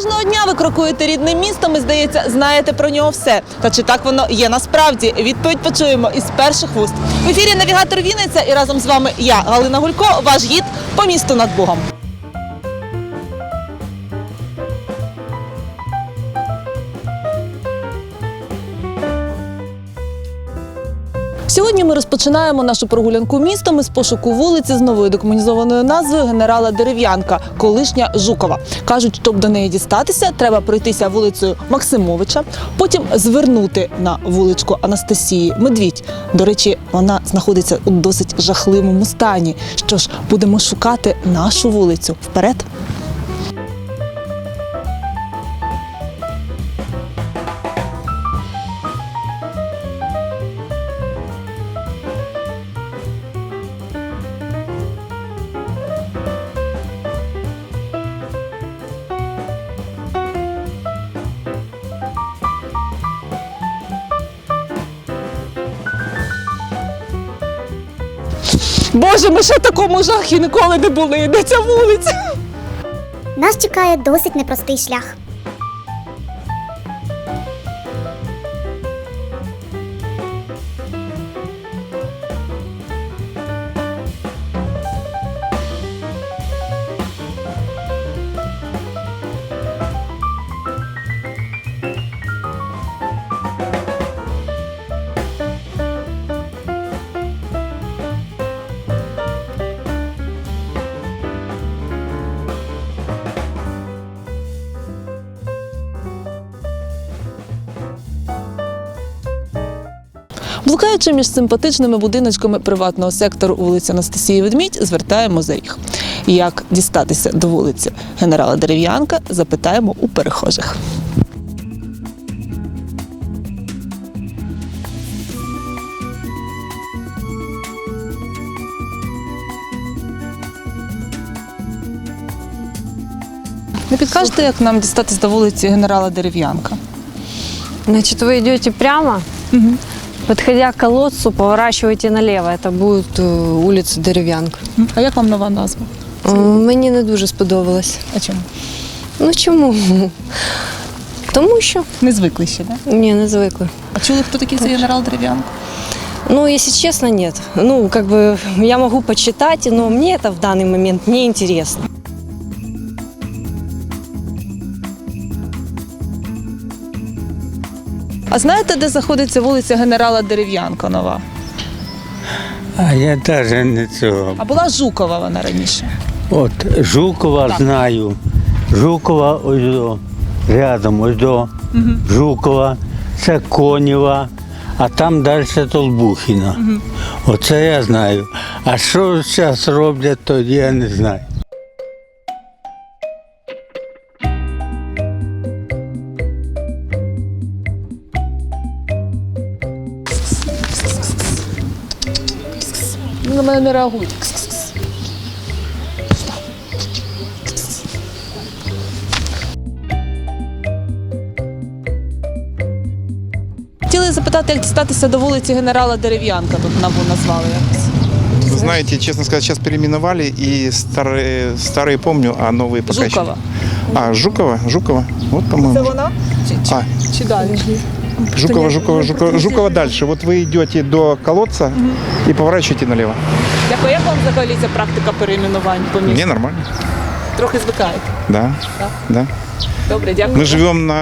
Кожного дня ви крокуєте рідним містом і, здається, знаєте про нього все. Та чи так воно є насправді? Відповідь почуємо із перших вуст. В ефірі навігатор Вінниця і разом з вами я, Галина Гулько, ваш гід по місту над Богом. Сьогодні ми розпочинаємо нашу прогулянку містом із пошуку вулиці з новою декомунізованою назвою генерала Дерев'янка, колишня Жукова. Кажуть, щоб до неї дістатися, треба пройтися вулицею Максимовича, потім звернути на вуличку Анастасії Медвідь. До речі, вона знаходиться у досить жахливому стані. Що ж, будемо шукати нашу вулицю вперед. Боже, ми ще в такому жахі ніколи не були. Де ця вулиця? Нас чекає досить непростий шлях. Блукаючи між симпатичними будиночками приватного сектору вулиці Анастасії Ведмідь, звертаємо за їх. Як дістатися до вулиці генерала Дерев'янка, запитаємо у перехожих. Не підкажете, як нам дістатися до вулиці генерала Дерев'янка? Значит, вы идете прямо, подходя к колодцу, поворачиваете налево. Это будет е, улиця Дерев'янка. А як вам нова назва? Е, Мені не дуже сподобалось. А чому? Ну чому? Тому що Не звикли ще, да? ні, не звикли. А чули, хто такий цей генерал Дерев'янко? Ну, если честно, нет. Ну, как бы я могу почитать, но мне это в данный момент не интересно. А знаєте, де знаходиться вулиця генерала Дерев'янка нова? А я навіть не цього. А була Жукова вона раніше. От Жукова Так. знаю. Жукова ось до, рядом, ось до Жукова, це Конєва, а там далі Толбухіна. Оце я знаю. А що зараз роблять, то я не знаю. мене не реагують. Кс-кс-кс. Хотіли запитати, як дістатися до вулиці генерала Дерев'янка. Тут набу назвали якось. Вы знаете, честно сказать, сейчас переименовали, и старые, старые помню, а новые пока еще- Жукова. А, Жукова, Жукова, вот, по-моему. вона? Чи, чи, А. чи далі? Жукова, Жукова, Жукова, Жукова дальше. Вот вы идете до колодца и поворачиваете налево. Дякую. Як вам взагалі ця практика перейменувань по місту? Мне нормально. Трохи звикаєте. Да, Да. да. Добре, дякую. Мы живем на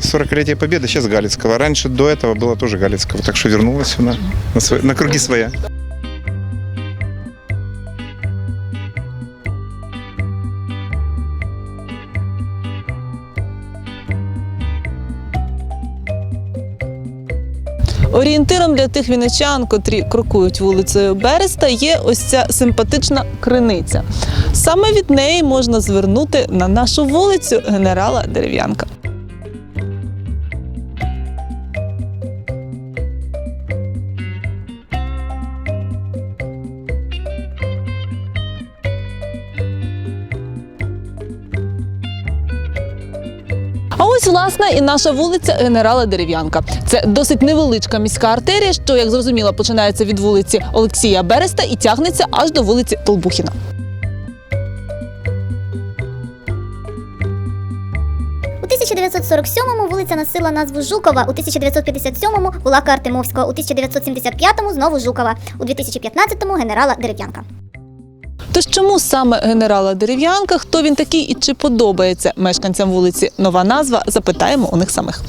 40-летие Победы, сейчас Галицкого. Раньше до этого было тоже Галицкого, так что вернулась на, на, свои- на круги своя. Орієнтиром для тих віничан, котрі крокують вулицею Береста, є ось ця симпатична криниця. Саме від неї можна звернути на нашу вулицю генерала Дерев'янка. Власне і наша вулиця генерала Дерев'янка. Це досить невеличка міська артерія, що, як зрозуміло, починається від вулиці Олексія Береста і тягнеться аж до вулиці Толбухіна. У 1947-му вулиця носила назву Жукова, у 1957-му Булака Артемовського, у 1975-му знову Жукова, у 2015-му генерала Дерев'янка. Тож чому саме генерала Дерев'янка, хто він такий і чи подобається мешканцям вулиці нова назва, запитаємо у них самих.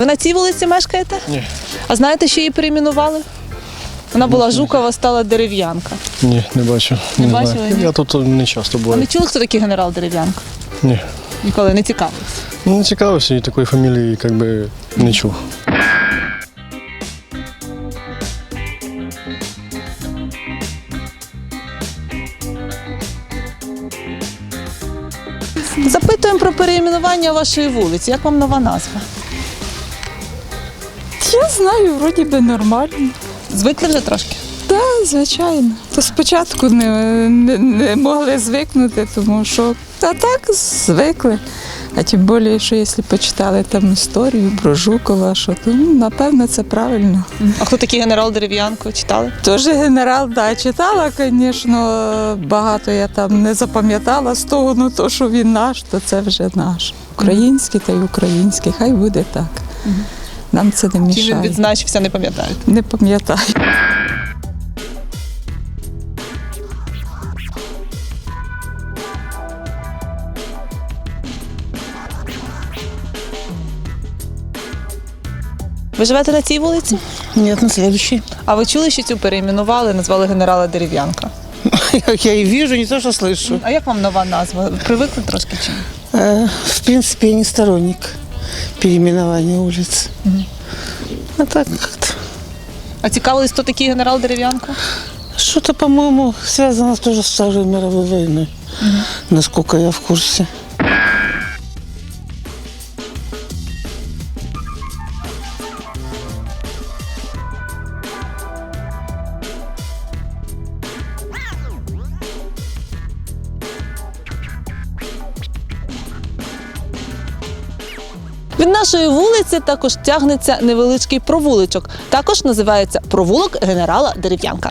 Ви на цій вулиці мешкаєте? Ні. А знаєте, що її перейменували? Вона була Жукова, стала Дерев'янка. Ні, не бачу. Не знаю. бачили, ні? Я тут не часто А буваю. не чули, хто такий генерал Дерев'янка? Ні. Ніколи не цікавились. Ну, не цікавився і такої фамілії як би не чув. Запитуємо про переіменування вашої вулиці. Як вам нова назва? Я знаю, вроді би нормально. Звикли вже трошки? Так, звичайно. То спочатку не, не, не могли звикнути, тому що а так звикли. А тим більше, що якщо почитали там історію про Жукова, що то ну, напевно це правильно. А хто такий генерал Дерев'янко? Читали? Тож генерал, да, читала, звісно, багато я там не запам'ятала з того, ну то, що він наш, то це вже наш. Український та й український, хай буде так. Нам це не Чим він відзначився, не пам'ятаєте? Не пам'ятаю. Ви живете на цій вулиці? Нет, на следующий. А ви чули, що цю перейменували, назвали генерала Дерев'янка? Я и вижу, не то, что слышу. А як вам нова назва? Привикли трошки чи ні? Э, В принципе, я не сторонник переименования улиц. А так как-то. А цікавились, хто такий генерал Дерев'янко? Что-то, по-моему, связано тоже с Второй мировой войной. Насколько я в курсе. Нашої вулиці також тягнеться невеличкий провуличок. Також називається провулок генерала Дерев'янка.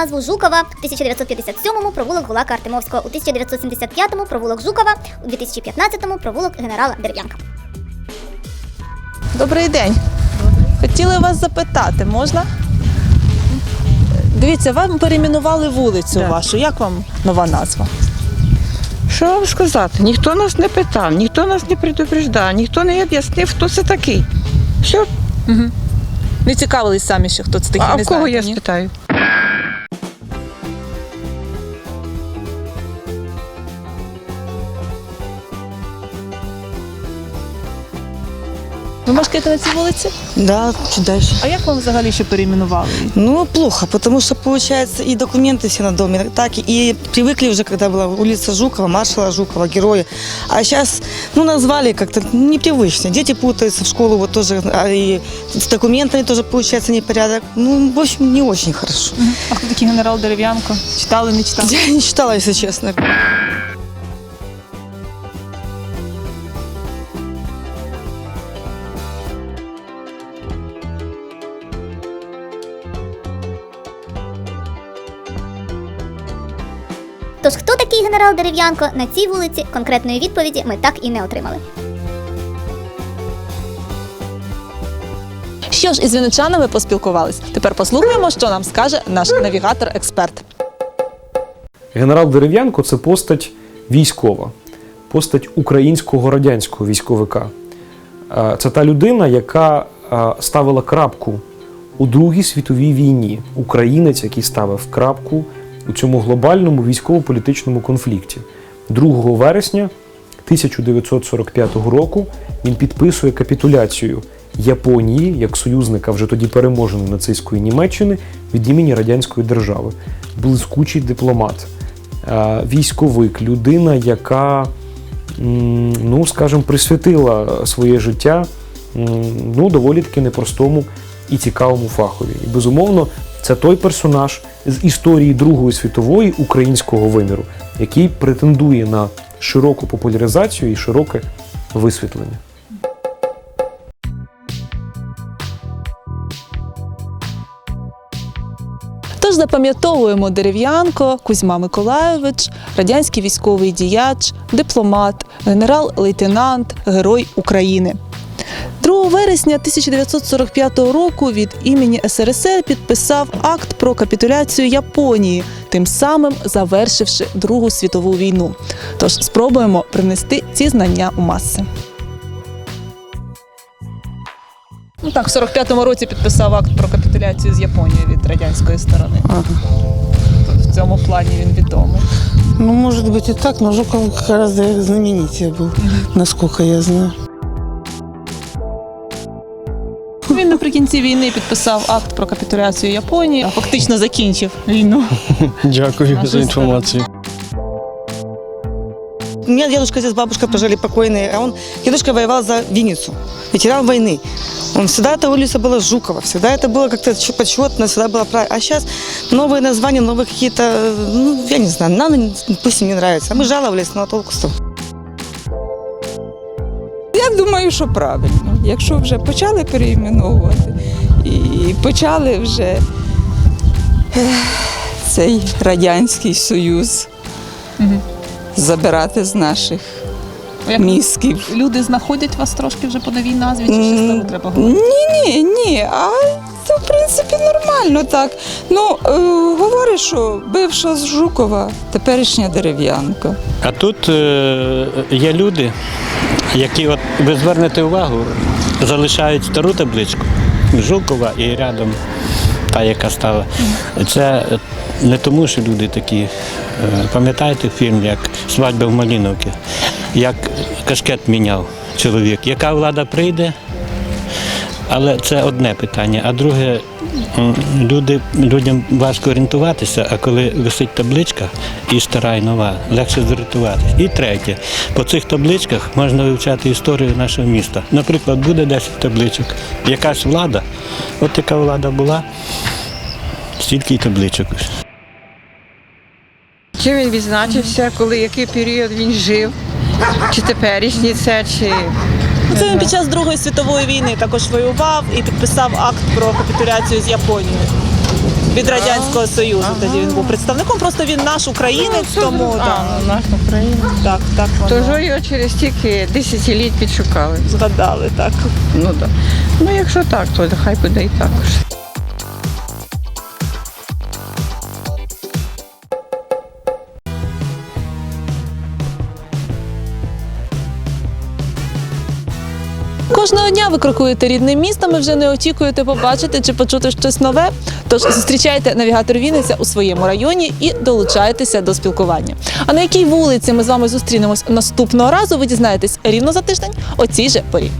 Назву Жукова, у 1957-му провулок Гулака Артемовського, у 1975-му провулок Жукова, у 2015-му провулок генерала Дерев'янка. Добрий день. Хотіли вас запитати, можна? Дивіться, вам перейменували вулицю вашу. Як вам нова назва? Що вам сказати? Ніхто нас не питав, ніхто нас не предупреждав, ніхто не об'яснив, хто це такий. Все, Не цікавились самі, що хто це такий, а не в кого знаєте, я ні? спитаю? Ви мешкаєте на цій вулиці? Да, чуть дальше. А як вам взагалі ще перейменували? її? Ну, плохо, потому что, получается, и документы все на доме, так и привыкли уже, когда была улица Жукова, маршала Жукова, героя. А сейчас, ну, назвали как-то непривычно. Дети путаются в школу, вот тоже, а и с документами тоже получается непорядок. Ну, в общем, не очень хорошо. А хто такий генерал Дерев'янко? Читали, не читали? Я не читала, если честно. Такий генерал Дерев'янко на цій вулиці, конкретної відповіді ми так і не отримали. Що ж, із вінничанами поспілкувались. Тепер послухаємо, що нам скаже наш навігатор-експерт. Генерал Дерев'янко це постать військова, постать українського радянського військовика. Е, Це та людина, яка е, ставила крапку у Другій світовій війні. Українець, який ставив крапку у цьому глобальному військово-політичному конфлікті. 2 вересня 1945 року він підписує капітуляцію Японії як союзника вже тоді переможеної нацистської Німеччини від імені радянської держави. Блискучий дипломат, е, військовик, людина, яка ну, скажімо, присвятила своє життя ну, доволі таки непростому і цікавому фахові. І безумовно, це той персонаж з історії Другої світової українського виміру, який претендує на широку популяризацію і широке висвітлення. Тож запам'ятовуємо дерев'янко, Кузьма Миколайович, радянський військовий діяч, дипломат, генерал-лейтенант, герой України. 2 вересня 1945 року від імені СРСР підписав акт про капітуляцію Японії, тим самим завершивши Другу світову війну. Тож спробуємо привнести ці знання у маси. Ну так, в 45-му році підписав акт про капітуляцію з Японією від радянської сторони. В цьому плані він відомий. Ну, может быть и так, но Жуков гораздо знаменитее был, насколько я знаю. Він наприкінці війни підписав акт про капітуляцію Японії, а фактично закінчив війну. Дякую Наша за інформацію. У меня дедушка здесь, бабушка пожили покойные, а он, дедушка воевал за Винницу, ветеран войны. Он всегда эта улица была Жукова, всегда это было как-то чё- почетно, всегда было правильно. А сейчас новые названия, новые какие-то, э, ну, я не знаю, нам, пусть им не нравится. А мы жаловались, но толку с того. Я думаю, що правильно. Якщо вже почали переіменовувати і почали вже цей Радянський Союз забирати з наших мізків. Люди знаходять вас трошки вже по новій назві, чи М, щось треба говорити? Ні, ні, ні. А це в принципі нормально так. Ну, е, говорить, що бивша з Жукова, теперішня дерев'янка. А тут е, є люди, які, от ви звернете увагу, залишають стару табличку Жукова і рядом та, яка стала. Це е, не тому, що люди такі. е, Пам'ятаєте фільм, як Свадьба в Маліновці, як кашкет міняв чоловік. Яка влада прийде? Але це одне питання. А друге, люди, людям важко орієнтуватися, а коли висить табличка і стара, і нова, легше зорієнтуватися. І третє, по цих табличках можна вивчати історію нашого міста. Наприклад, буде 10 табличок. Якась влада, от яка влада була, стільки й табличок. Чим він відзначився, коли який період він жив, чи теперішній це, чи Це він під час Другої світової війни також воював і підписав акт про капітуляцію з Японією. Від Радянського Союзу тоді він був представником. Просто він наш українець, тому а, ну, наш українець. так, так воно Тож його через тільки десятиліть підшукали. згадали. Так. Ну так. Ну якщо так, то хай буде і також. Кожного дня ви крокуєте рідним містом і вже не очікуєте побачити чи почути щось нове. Тож зустрічайте навігатор Вінниця у своєму районі і долучайтеся до спілкування. А на якій вулиці ми з вами зустрінемось наступного разу? Ви дізнаєтесь рівно за тиждень о цій же порі.